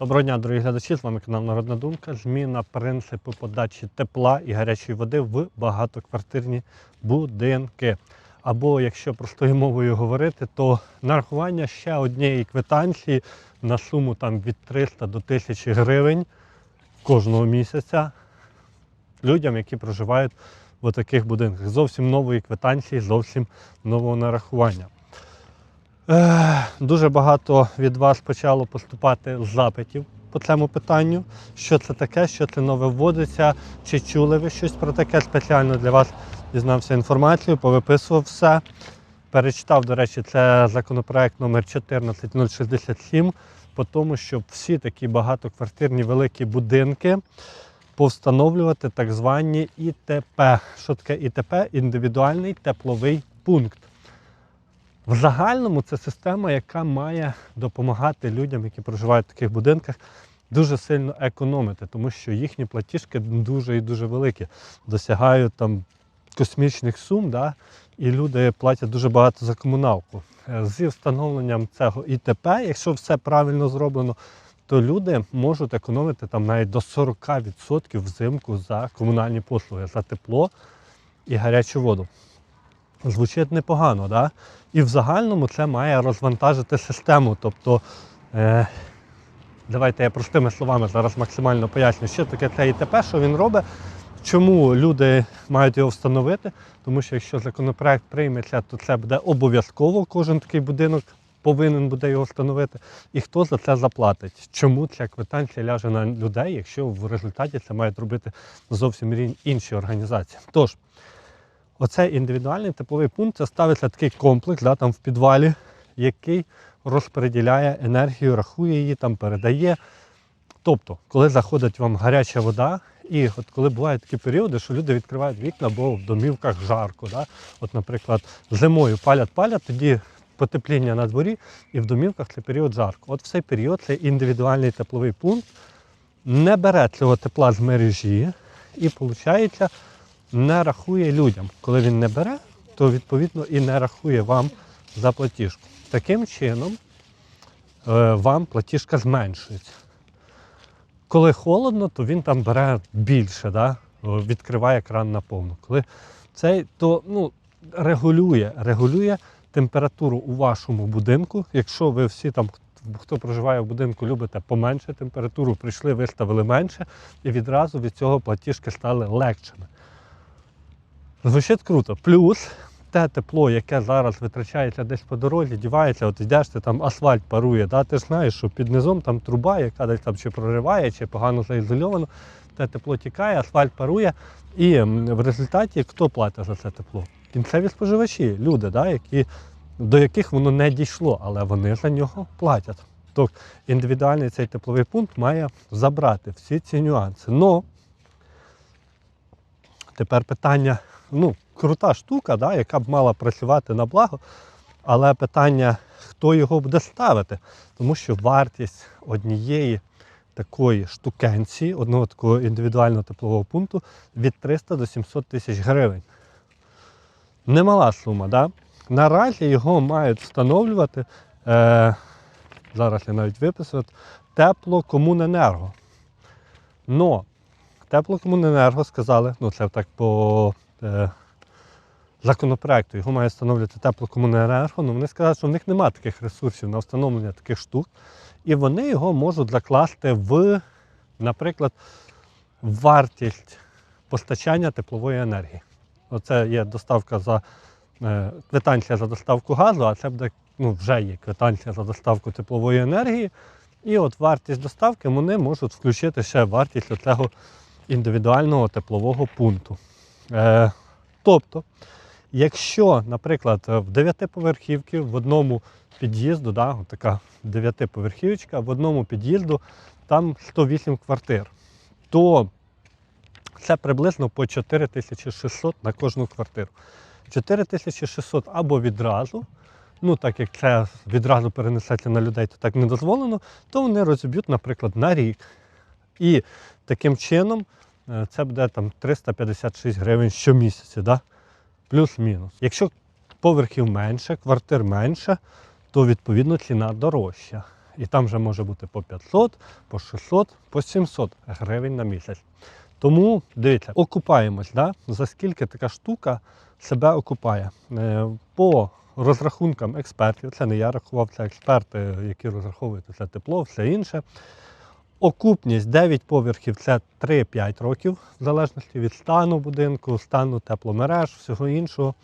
Доброго дня, дорогі глядачі! З вами канал Народна Думка. Зміна принципу подачі тепла і гарячої води в багатоквартирні будинки. Або, якщо простою мовою говорити, то нарахування ще однієї квитанції на суму там від 300 до 1000 гривень кожного місяця людям, які проживають в таких будинках. Зовсім нової квитанції, зовсім нового нарахування. Е, Дуже багато від вас почало поступати запитів по цьому питанню. Що це таке, що це нове вводиться, чи чули ви щось про таке спеціально для вас дізнався інформацію, повиписував все. Перечитав, до речі, це законопроект номер 14067 по тому, щоб всі такі багатоквартирні великі будинки повстановлювати так звані ІТП. Що таке ІТП? Індивідуальний тепловий пункт. В загальному це система, яка має допомагати людям, які проживають в таких будинках, дуже сильно економити, тому що їхні платіжки дуже і дуже великі, досягають там космічних сум, да? і люди платять дуже багато за комуналку. Е, Зі встановленням цього ІТП, якщо все правильно зроблено, то люди можуть економити там навіть до 40% взимку за комунальні послуги, за тепло і гарячу воду. Звучить непогано, да? І в загальному це має розвантажити систему. Тобто, е, давайте я простими словами зараз максимально поясню, що таке це ІТП, що він робить, чому люди мають його встановити. Тому що якщо законопроект прийметься, то це буде обов'язково, кожен такий будинок повинен буде його встановити. І хто за це заплатить? Чому ця квитанція ляже на людей, якщо в результаті це мають робити зовсім інші організації? Тож, Оцей індивідуальний тепловий пункт це ставиться такий комплекс да, там в підвалі, який розподіляє енергію, рахує її, там передає. Тобто, коли заходить вам гаряча вода, і от коли бувають такі періоди, що люди відкривають вікна, бо в домівках жарко. Да? От, наприклад, зимою палять-палять, тоді потепління на дворі, і в домівках цей період жарко. От в цей період цей індивідуальний тепловий пункт не бере цього тепла з мережі і, виходить, не рахує людям. Коли він не бере, то відповідно і не рахує вам за платіжку. Таким чином е, вам платіжка зменшується. Коли холодно, то він там бере більше, да? Відкриває кран наповну. Коли цей, то ну, регулює, регулює температуру у вашому будинку. Якщо ви всі там, хто проживає в будинку, любите поменше температуру, прийшли, виставили менше, і відразу від цього платіжки стали легшими. Звучить круто. Плюс те тепло, яке зараз витрачається десь по дорозі, дівається, от йдеш, ти там асфальт парує, да? ти ж знаєш, що під низом там труба, яка десь там чи прориває, чи погано заізольовано, те тепло тікає, асфальт парує. І в результаті хто платить за це тепло? Кінцеві споживачі, люди, да? які, до яких воно не дійшло, але вони за нього платять. Тобто індивідуальний цей тепловий пункт має забрати всі ці нюанси. Но тепер питання, ну, крута штука, да, яка б мала працювати на благо, але питання, хто його буде ставити, тому що вартість однієї такої штукенції, одного такого індивідуального теплового пункту від 300 до 700 тисяч гривень. Немала сума, да? Наразі його мають встановлювати, е, зараз я навіть виписав, теплокомуненерго. Но Теплокомуненерго сказали, ну це так по е, законопроекту, його має встановлювати теплокомуненерго, але вони сказали, що в них немає таких ресурсів на встановлення таких штук. І вони його можуть закласти в, наприклад, вартість постачання теплової енергії. Оце є доставка за е, квитанція за доставку газу, а це буде ну, вже є квитанція за доставку теплової енергії. І от вартість доставки вони можуть включити ще вартість оцього індивідуального теплового пункту. Е, тобто, якщо, наприклад, в дев'ятиповерхівці в одному під'їзду, да, така дев'ятиповерхівочка, в одному під'їзду там 108 квартир, то це приблизно по 4600 на кожну квартиру. 4600 або відразу, ну так як це відразу перенесеться на людей, то так не дозволено, то вони розіб'ють, наприклад, на рік. І таким чином е, це буде там 356 гривень щомісяця, да? плюс-мінус. Якщо поверхів менше, квартир менше, то відповідно ціна дорожча. І там вже може бути по 500, по 600, по 700 гривень на місяць. Тому дивіться, окупаємось, да? за скільки така штука себе окупає. Е, По розрахункам експертів, це не я рахував, це експерти, які розраховують це тепло, все інше. Окупність 9 поверхів це 3-5 років, в залежності від стану будинку, стану тепломереж, всього іншого.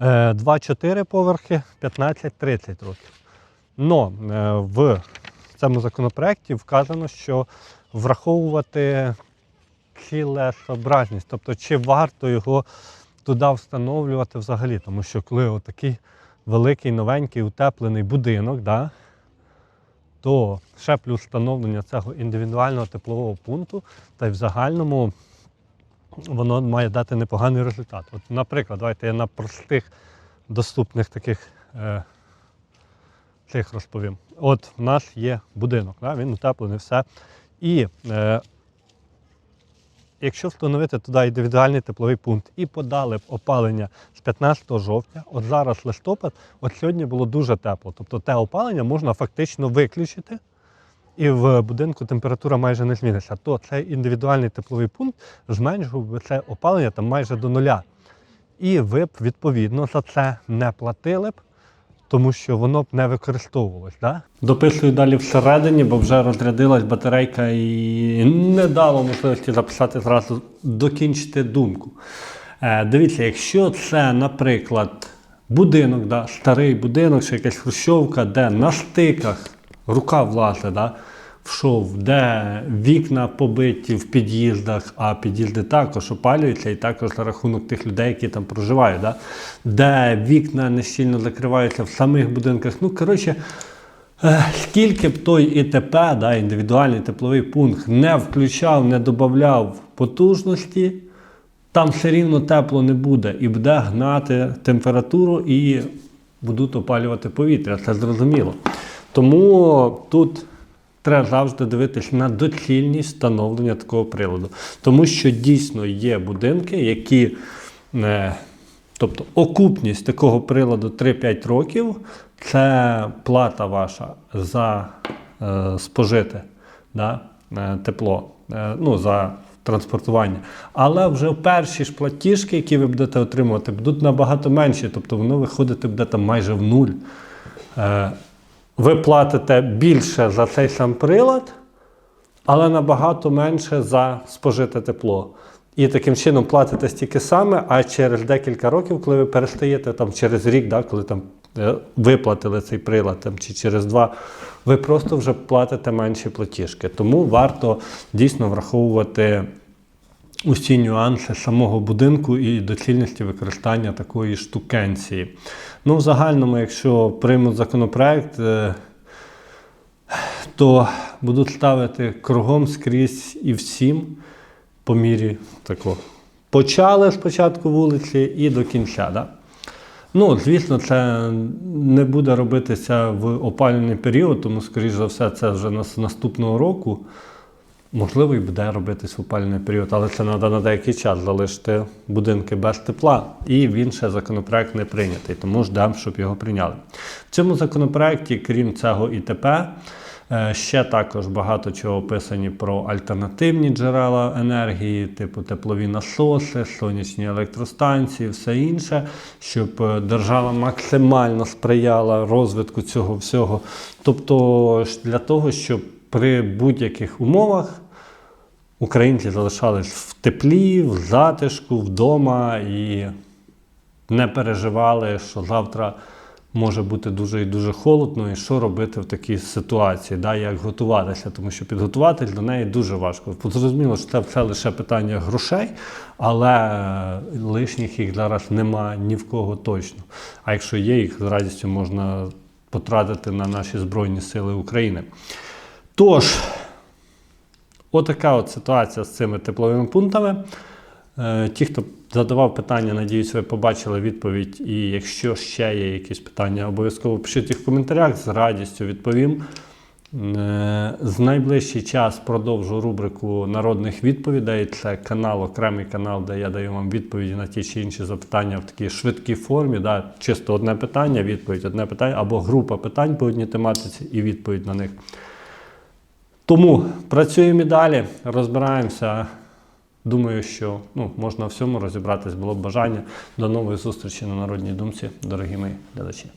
Е, 2-4 поверхи 15-30 років. Но е, в цьому законопроекті вказано, що враховувати цілесообразність, тобто чи варто його туди встановлювати взагалі, тому що коли отакий великий, новенький, утеплений будинок, да, то ще плюс встановлення цього індивідуального теплового пункту, та й в загальному воно має дати непоганий результат. От, наприклад, давайте я на простих доступних таких е, цих розповім. От в нас є будинок, да, він утеплений, все. І е, якщо встановити туди індивідуальний тепловий пункт і подали б опалення з 15 жовтня, от зараз листопад, от сьогодні було дуже тепло. Тобто те опалення можна фактично виключити, і в будинку температура майже не зміниться, то цей індивідуальний тепловий пункт зменшував би це опалення там майже до нуля. І ви б відповідно за це не платили б, тому що воно б не використовувалось. Да? Дописую далі всередині, бо вже розрядилась батарейка і не дало можливості записати зразу, докінчити думку. Е, дивіться, якщо це, наприклад, будинок, да, старий будинок, чи якась хрущовка, де на стиках рука влазить, да, в шов, де вікна побиті в під'їздах, а під'їзди також опалюються, і також за рахунок тих людей, які там проживають, да, де вікна не щільно закриваються в самих будинках. Ну, коротше, Е, Скільки б той ІТП, да, індивідуальний тепловий пункт, не включав, не додавав потужності, там все рівно тепло не буде і буде гнати температуру і будуть опалювати повітря, це зрозуміло. Тому тут треба завжди дивитися на доцільність встановлення такого приладу. Тому що дійсно є будинки, які. е, Тобто окупність такого приладу 3-5 років це плата ваша за е, спожите да, е, тепло, ну, за транспортування. Але вже перші ж платіжки, які ви будете отримувати, будуть набагато менші, тобто воно виходити буде там майже в нуль. Ви платите більше за цей сам прилад, але набагато менше за спожите тепло. І таким чином платите стільки саме, а через декілька років, коли ви перестаєте там через рік, да, коли там е, виплатили цей прилад, там, чи через два, ви просто вже платите менші платіжки. Тому варто дійсно враховувати усі нюанси самого будинку і доцільності використання такої штукенції. Ну, в загальному, якщо приймуть законопроект, е, то будуть ставити кругом скрізь і всім по мірі такого. Почали спочатку вулиці і до кінця. Да? Ну, звісно, це не буде робитися в опалювальний період, тому, скоріш за все, це вже наступного року. Можливо, і буде робитись в опалювальний період, але це треба на деякий час залишити будинки без тепла. І він ще законопроект не прийнятий, тому ждемо, щоб його прийняли. В цьому законопроекті, крім цього ІТП, е, ще також багато чого описані про альтернативні джерела енергії, типу теплові насоси, сонячні електростанції, все інше, щоб держава максимально сприяла розвитку цього всього. Тобто для того, щоб при будь-яких умовах українці залишались в теплі, в затишку, вдома і не переживали, що завтра може бути дуже і дуже холодно, і що робити в такій ситуації, да, як готуватися, тому що підготуватись до неї дуже важко. Зрозуміло, що це, це лише питання грошей, але лишніх їх зараз нема ні в кого точно. А якщо є, їх з радістю можна потратити на наші Збройні Сили України. Тож, отака от ситуація з цими тепловими пунктами. Е, Ті, хто задавав питання, надіюсь, ви побачили відповідь. І якщо ще є якісь питання, обов'язково пишіть їх в коментарях, з радістю відповім. Е, З найближчий час продовжу рубрику народних відповідей. Це канал, окремий канал, де я даю вам відповіді на ті чи інші запитання в такій швидкій формі. Да? Чисто одне питання, відповідь, одне питання, або група питань по одній тематиці і відповідь на них. Тому працюємо і далі, розбираємося. Думаю, що ну, можна всьому розібратись, було б бажання. До нової зустрічі на народній думці, дорогі мої глядачі.